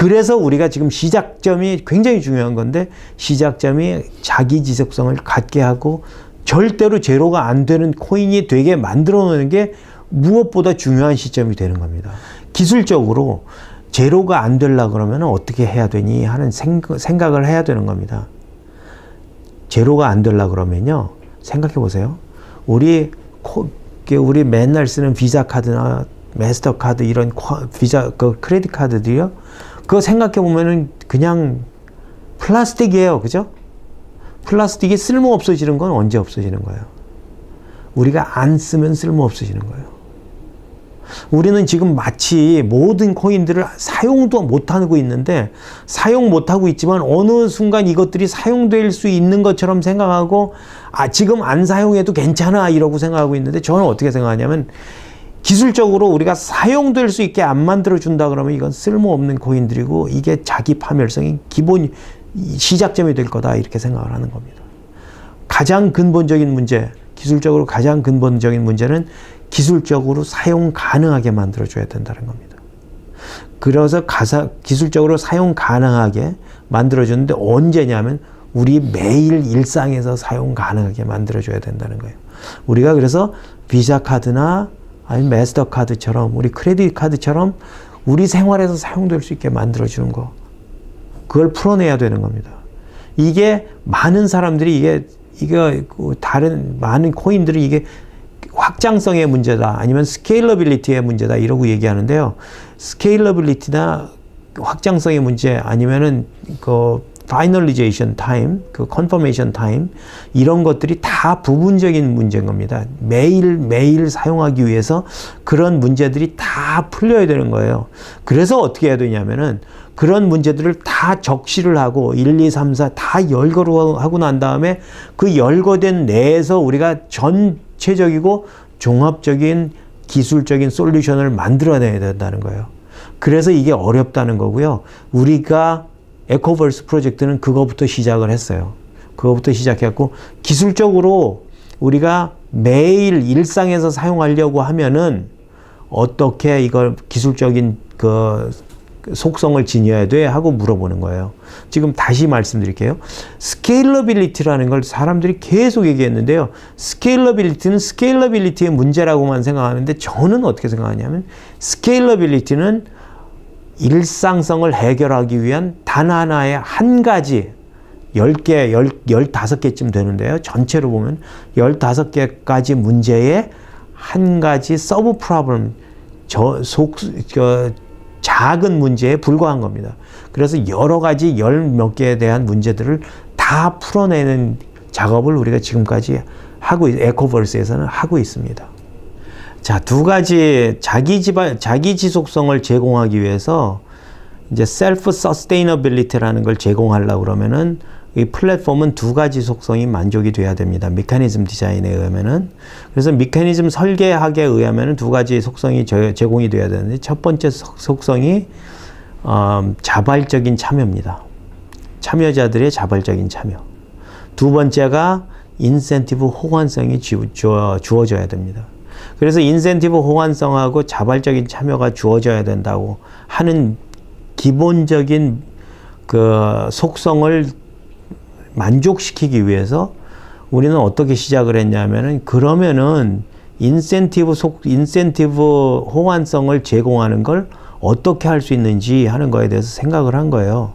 그래서 우리가 지금 시작점이 굉장히 중요한 건데 시작점이 자기 지속성을 갖게 하고 절대로 제로가 안 되는 코인이 되게 만들어 놓는 게 무엇보다 중요한 시점이 되는 겁니다. 기술적으로 제로가 안 되려 그러면 어떻게 해야 되니 하는 생각을 해야 되는 겁니다. 제로가 안 되려 그러면요. 생각해 보세요. 우리 코, 우리 맨날 쓰는 비자 카드나 마스터 카드 이런 비자 그 크레딧 카드들이요. 그거 생각해 보면은 그냥 플라스틱이에요. 그죠? 플라스틱이 쓸모 없어지는 건 언제 없어지는 거예요? 우리가 안 쓰면 쓸모 없어지는 거예요. 우리는 지금 마치 모든 코인들을 사용도 못하고 있는데 사용 못하고 있지만 어느 순간 이것들이 사용될 수 있는 것처럼 생각하고 아, 지금 안 사용해도 괜찮아 이러고 생각하고 있는데 저는 어떻게 생각하냐면 기술적으로 우리가 사용될 수 있게 안 만들어 준다 그러면 이건 쓸모없는 코인들이고 이게 자기 파멸성이 기본 시작점이 될 거다 이렇게 생각을 하는 겁니다. 가장 근본적인 문제, 기술적으로 가장 근본적인 문제는 기술적으로 사용 가능하게 만들어 줘야 된다는 겁니다. 그래서 가사 기술적으로 사용 가능하게 만들어 주는데 언제냐면 우리 매일 일상에서 사용 가능하게 만들어 줘야 된다는 거예요. 우리가 그래서 비자 카드나 아니 마스터 카드처럼 우리 크레딧 카드처럼 우리 생활에서 사용될 수 있게 만들어 주는 거. 그걸 풀어내야 되는 겁니다. 이게 많은 사람들이 이게 이게 다른 많은 코인들이 이게 확장성의 문제다 아니면 스케일러빌리티의 문제다 이러고 얘기하는데요. 스케일러빌리티나 확장성의 문제 아니면은 그 파이널리제이션 타임, 그 컨퍼메이션 타임 이런 것들이 다 부분적인 문제인 겁니다. 매일 매일 사용하기 위해서 그런 문제들이 다 풀려야 되는 거예요. 그래서 어떻게 해야 되냐면은 그런 문제들을 다 적시를 하고 1, 2, 3, 4 다 열거하고 난 다음에 그 열거된 내에서 우리가 전체적이고 종합적인 기술적인 솔루션을 만들어내야 된다는 거예요. 그래서 이게 어렵다는 거고요. 우리가 에코버스 프로젝트는 그거부터 시작을 했어요. 그거부터 시작했고 기술적으로 우리가 매일 일상에서 사용하려고 하면은 어떻게 이걸 기술적인 그 속성을 지녀야 돼 하고 물어보는 거예요. 지금 다시 말씀드릴게요. 스케일러빌리티라는 걸 사람들이 계속 얘기했는데요. 스케일러빌리티는 스케일러빌리티의 문제라고만 생각하는데 저는 어떻게 생각하냐면 스케일러빌리티는 일상성을 해결하기 위한 단 하나의 한 가지 10개, 10, 15개쯤 되는데요. 전체로 보면 15개까지 문제의 한 가지 서브 프로블럼, 저, 속, 저, 작은 문제에 불과한 겁니다. 그래서 여러 가지 열 몇 개에 대한 문제들을 다 풀어내는 작업을 우리가 지금까지 하고, 에코버스에서는 하고 있습니다. 자, 두 가지 자기 지발, 자기 지속성을 제공하기 위해서 이제 셀프 서스테이너빌리티라는 걸 제공하려고 그러면은 이 플랫폼은 두 가지 속성이 만족이 돼야 됩니다. 메커니즘 디자인에 의하면은. 그래서 메커니즘 설계학에 의하면은 두 가지 속성이 제공이 돼야 되는데 첫 번째 속성이 어, 자발적인 참여입니다. 참여자들의 자발적인 참여. 두 번째가 인센티브 호환성이 주어, 주어져야 됩니다. 그래서 인센티브 호환성하고 자발적인 참여가 주어져야 된다고 하는 기본적인 그 속성을 만족시키기 위해서 우리는 어떻게 시작을 했냐면은 그러면은 인센티브 속 인센티브 호환성을 제공하는 걸 어떻게 할 수 있는지 하는 거에 대해서 생각을 한 거예요.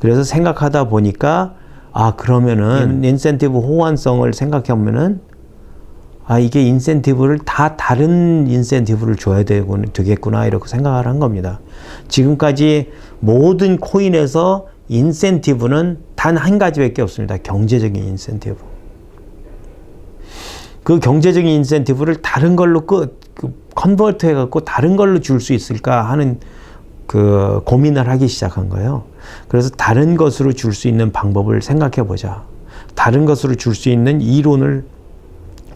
그래서 생각하다 보니까 아 그러면은 인센티브 호환성을 생각해 보면은 아, 이게 인센티브를 다 다른 인센티브를 줘야 되고, 되겠구나, 이렇게 생각을 한 겁니다. 지금까지 모든 코인에서 인센티브는 단 한 가지밖에 없습니다. 경제적인 인센티브. 그 경제적인 인센티브를 다른 걸로 그, 그 컨버트 해갖고 다른 걸로 줄 수 있을까 하는 그 고민을 하기 시작한 거예요. 그래서 다른 것으로 줄 수 있는 방법을 생각해 보자. 다른 것으로 줄 수 있는 이론을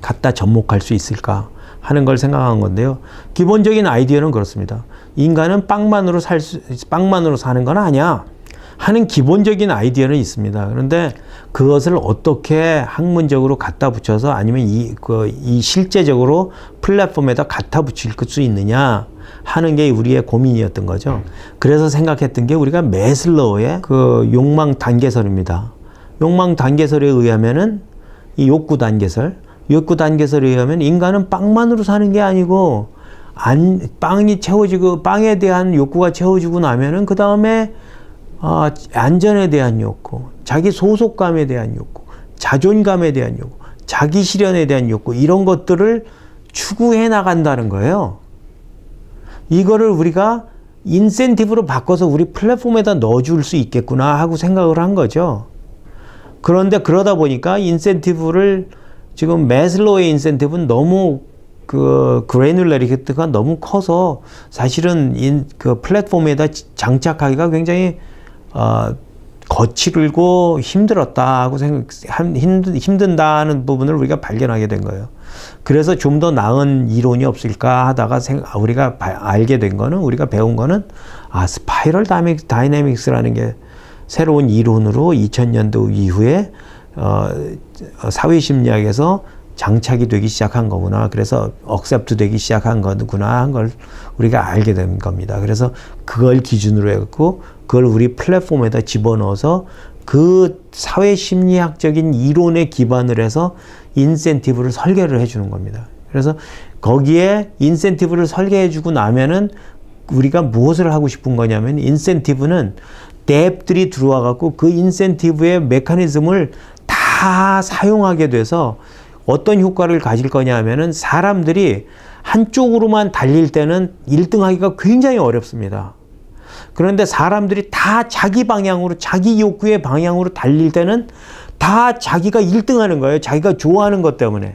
갖다 접목할 수 있을까 하는 걸 생각한 건데요. 기본적인 아이디어는 그렇습니다. 인간은 빵만으로 살 수, 빵만으로 사는 건 아니야. 하는 기본적인 아이디어는 있습니다. 그런데 그것을 어떻게 학문적으로 갖다 붙여서 아니면 이, 그, 이 실제적으로 플랫폼에다 갖다 붙일 수 있느냐 하는 게 우리의 고민이었던 거죠. 그래서 생각했던 게 우리가 메슬로우의 그 욕망 단계설입니다. 욕망 단계설에 의하면은 이 욕구 단계설, 욕구 단계설에 의하면 인간은 빵만으로 사는 게 아니고 안, 빵이 채워지고 빵에 대한 욕구가 채워지고 나면은 그 다음에 아, 안전에 대한 욕구, 자기 소속감에 대한 욕구, 자존감에 대한 욕구, 자기 실현에 대한 욕구 이런 것들을 추구해 나간다는 거예요. 이거를 우리가 인센티브로 바꿔서 우리 플랫폼에다 넣어줄 수 있겠구나 하고 생각을 한 거죠. 그런데 그러다 보니까 인센티브를 지금 메슬로의 인센티브는 너무 그 그레놀레리티가 너무 커서 사실은 인, 그 플랫폼에다 장착하기가 굉장히 어, 거칠고 힘들었다 하고 생각 힘든 힘든다는 부분을 우리가 발견하게 된 거예요. 그래서 좀 더 나은 이론이 없을까 하다가 생각, 우리가 바, 알게 된 거는 우리가 배운 거는 아 스파이럴 다이내믹, 다이내믹스라는 게 새로운 이론으로 2000년도 이후에 어, 사회 심리학에서 장착이 되기 시작한 거구나. 그래서 억셉트 되기 시작한 거구나 한 걸 우리가 알게 된 겁니다. 그래서 그걸 기준으로 해갖고 그걸 우리 플랫폼에다 집어넣어서 그 사회 심리학적인 이론에 기반을 해서 인센티브를 설계를 해주는 겁니다. 그래서 거기에 인센티브를 설계해주고 나면은 우리가 무엇을 하고 싶은 거냐면 인센티브는 뎁들이 들어와 갖고 그 인센티브의 메커니즘을 다 사용하게 돼서 어떤 효과를 가질 거냐 하면은 사람들이 한쪽으로만 달릴 때는 1등 하기가 굉장히 어렵습니다. 그런데 사람들이 다 자기 방향으로 자기 욕구의 방향으로 달릴 때는 다 자기가 1등 하는 거예요. 자기가 좋아하는 것 때문에.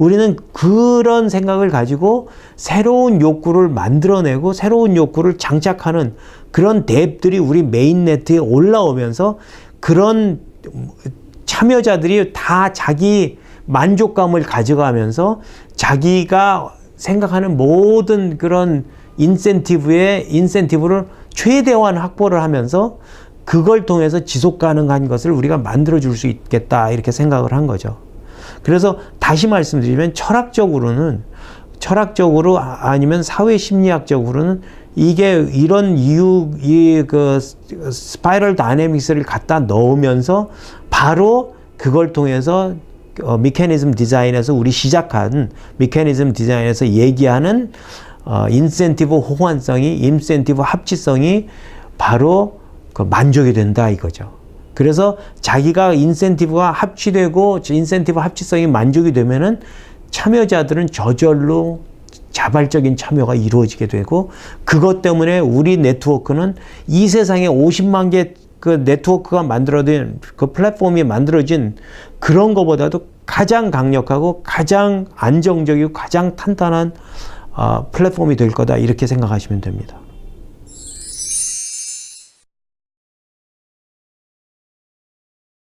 우리는 그런 생각을 가지고 새로운 욕구를 만들어내고 새로운 욕구를 장착하는 그런 뎁들이 우리 메인 네트에 올라오면서 그런 참여자들이 다 자기 만족감을 가져가면서 자기가 생각하는 모든 그런 인센티브의 인센티브를 최대한 확보를 하면서 그걸 통해서 지속 가능한 것을 우리가 만들어 줄 수 있겠다 이렇게 생각을 한 거죠. 그래서 다시 말씀드리면 철학적으로는 철학적으로 아- 아니면 사회 심리학적으로는 이게 이런 이유 이 그 스파이럴 다이내믹스를 갖다 넣으면서 바로 그걸 통해서 어, 미케니즘 디자인에서 우리 시작한 미케니즘 디자인에서 얘기하는 어, 인센티브 호환성이 인센티브 합치성이 바로 그 만족이 된다 이거죠. 그래서 자기가 인센티브가 합치되고 인센티브 합치성이 만족이 되면은 참여자들은 저절로 자발적인 참여가 이루어지게 되고 그것 때문에 우리 네트워크는 이 세상에 50만 개 그 네트워크가 만들어진 그 플랫폼이 만들어진 그런 것보다도 가장 강력하고 가장 안정적이고 가장 탄탄한 어, 플랫폼이 될 거다 이렇게 생각하시면 됩니다.